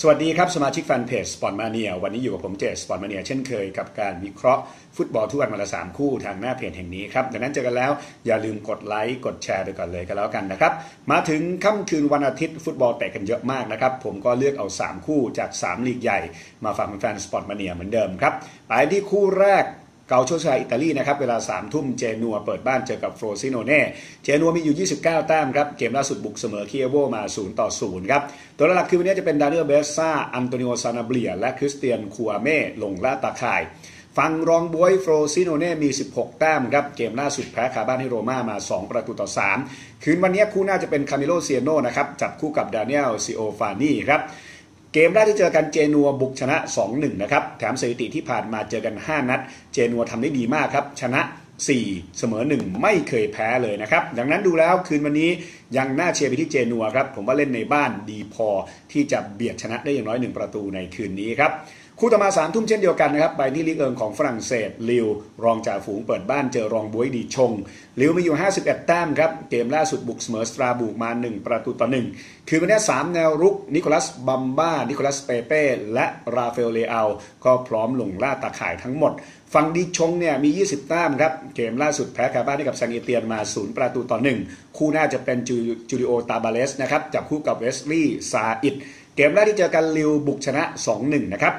สวัสดีครับ สมาชิกแฟนเพจสปอร์ตมาเนียวันนี้อยู่กับผมเจสปอร์ตมาเนียเช่นเคยกับการวิเคราะห์ฟุตบอลทุกวันวันละสามคู่ทางหน้าเพจแห่งนี้ครับดังนั้นเจอกันแล้วอย่าลืมกดไลค์กดแชร์ไปก่อนเลยก็แล้วกันนะครับ มาถึงค่ำคืนวันอาทิตย์ฟุตบอลเตะกันเยอะมากนะครับ ผมก็เลือกเอา 3 คู่จาก 3 ลีกใหญ่ มาฝากแฟนสปอร์ตมาเนียเหมือนเดิมครับไปที่คู่แรก เกาโชชายอิตาลีนะครับ เวลา3ามทุ่มเจนัวเปิดบ้านเจอกับโฟรซิโนเน่เจนัวมีอยู่ 29 แต้มครับ เกมล่าสุดบุกเสมอเคีเอโวมา 0 ต่อ 0 ครับ ตัวหลักคือวันนี้จะเป็นดานิเอลเบสซาอันโตนิโอซานาเบีย และคริสเตียนคัวเม่ลงล่าตาข่ายฟังรองบวยโฟรซิโนเน่มี 16 แต้มครับ เกมล่าสุดแพ้คาบ้านให้โรม่ามา 2 ประตูต่อ 3 คืนวันนี้คู่น่าจะเป็นคาเมโลเซียโนนะครับจับคู่กับดานิเอลซิโอฟานีครับ เกมแรกที่เจอกันเจนัวบุกชนะ 2-1 นะครับ แถมสถิติที่ผ่านมาเจอกัน 5 นัด เจนัวทำได้ดีมากครับ ชนะ 4 เสมอ 1 ไม่เคยแพ้เลยนะครับ ดังนั้นดูแล้วคืนวันนี้ยังน่าเชียร์ไปที่เจนัวครับ ผมว่าเล่นในบ้านดีพอที่จะเบียดชนะได้อย่างน้อย 1 ประตูในคืนนี้ครับ คู่ต่อมา3ามทุ่มเช่นเดียวกันนะครับไปที่ลีกเอิงของฝรั่งเศสลิวรองจ่าฝูงเปิดบ้านเจอรองบวยดีชงลิวมีอยู่ 51 แต้มครับ เกมล่าสุดบุกเสมอสตราบูกมา 1 ประตูต่อ1คือวันนี้3แนวรุก นิโคลัสบัมบ้า นิโคลัสเปเป้ และราฟาเอลเลอาก็พร้อมลงล่าตาข่ายทั้งหมด ฝั่งดีชงเนี่ยมี 20 แต้มครับ เกมล่าสุดแพ้คาบ้านให้กับซังเอเตียนมา 0 ประตูต่อ 1 คู่น่าจะเป็นจูริโอตาบาเลสนะครับจับคู่กับเวสลีย์ซาอิดเกมแรกที่เจอกันลิวบุกชนะ 2-1 นะครับ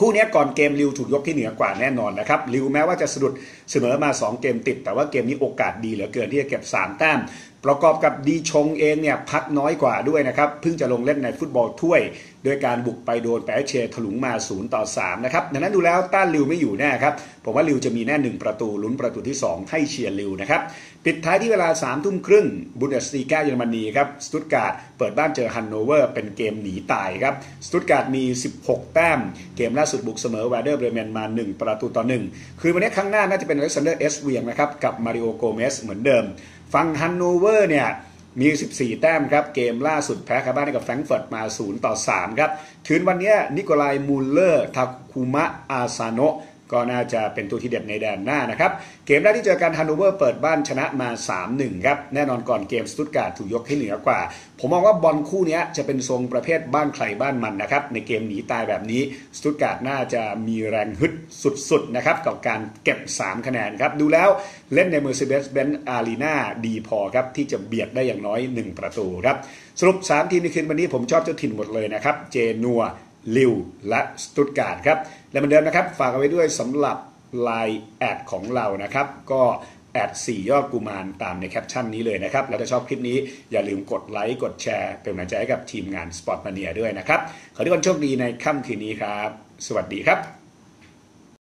คู่นี้ก่อนเกมลิวถูกยกที่เหนือกว่าแน่นอนนะครับลิวแม้ว่าจะสะดุดเสมอมา 2 เกมติด แต่ว่าเกมนี้โอกาสดีเหลือเกินที่จะเก็บ 3 แต้ม ประกอบกับดีชงเองเนี่ยพักน้อยกว่าด้วยนะครับเพิ่งจะลงเล่นในฟุตบอลถ้วย โดยการบุกไปโดนแปเชถลุงมา 0 ต่อ 3 นะครับดังนั้นดูแล้วต้านลิวไม่อยู่แน่ครับ ผมว่าลิวจะมีแน่1ประตูลุ้นประตูที่ 2 ให้เชียร์ลิวนะครับ ปิดท้ายที่เวลา3ทุ่มครึ่งบุนเดสลีกาเยอรมนีครับสตุตการ์ดเปิดบ้านเจอฮันโนเวอร์เป็นเกมหนีตายครับสตุตการ์ดมี 16 แต้ม เกมล่าสุดบุกเสมอแวเดอร์เบรเมนมา 1 ประตูต่อ 1 คือวันนี้ครั้งหน้าน่าจะเป็นอเล็กซานเดอร์เอสเวียงนะครับกับมาริโอโกเมสเหมือนเดิมฟังฮันโนเวอร์เนี่ยมี 14 แต้มครับ เกมล่าสุดแพ้คาบ้านกับแฟรงก์เฟิร์ตมา 0 ต่อ 3 ครับคืนวันนี้นิโคลายมูลเลอร์ ทาคุมะ อาซาโนะ ก็น่าจะเป็นตัวที่เด็ดในแดนหน้านะครับ เกมแรกที่เจอกันฮันโนเวอร์เปิดบ้านชนะมา 3-1 ครับ แน่นอนก่อนเกมสตุตการ์ดถูกยกให้เหนือกว่า ผมมองว่าบอลคู่นี้จะเป็นทรงประเภทบ้านใครบ้านมันนะครับ ในเกมหนีตายแบบนี้สตุตการ์ดน่าจะมีแรงฮึดสุดๆนะครับกับการเก็บ 3 คะแนนครับ ดูแล้วเล่นใน Mercedes-Benz Arena ดีพอครับที่จะเบียดได้อย่างน้อย 1 ประตูครับสรุป 3 ทีมในคืนวันนี้ผมชอบเจ้าถิ่นหมดเลยนะครับเจนัว ลิวและสตุตการ์ดครับและเหมือนเดิมนะครับฝากเอาไว้ด้วยสำหรับไลน์แอดของเรานะครับก็แอดสี่ยอดกุมารตามในแคปชั่นนี้เลยนะครับ แล้วถ้าชอบคลิปนี้อย่าลืมกดไลค์ กดแชร์ เป็นกำลังใจให้กับทีมงาน Sport Mania ด้วยนะครับ ขอให้ทุกคนโชคดีในค่ำคืนนี้ครับ สวัสดีครับ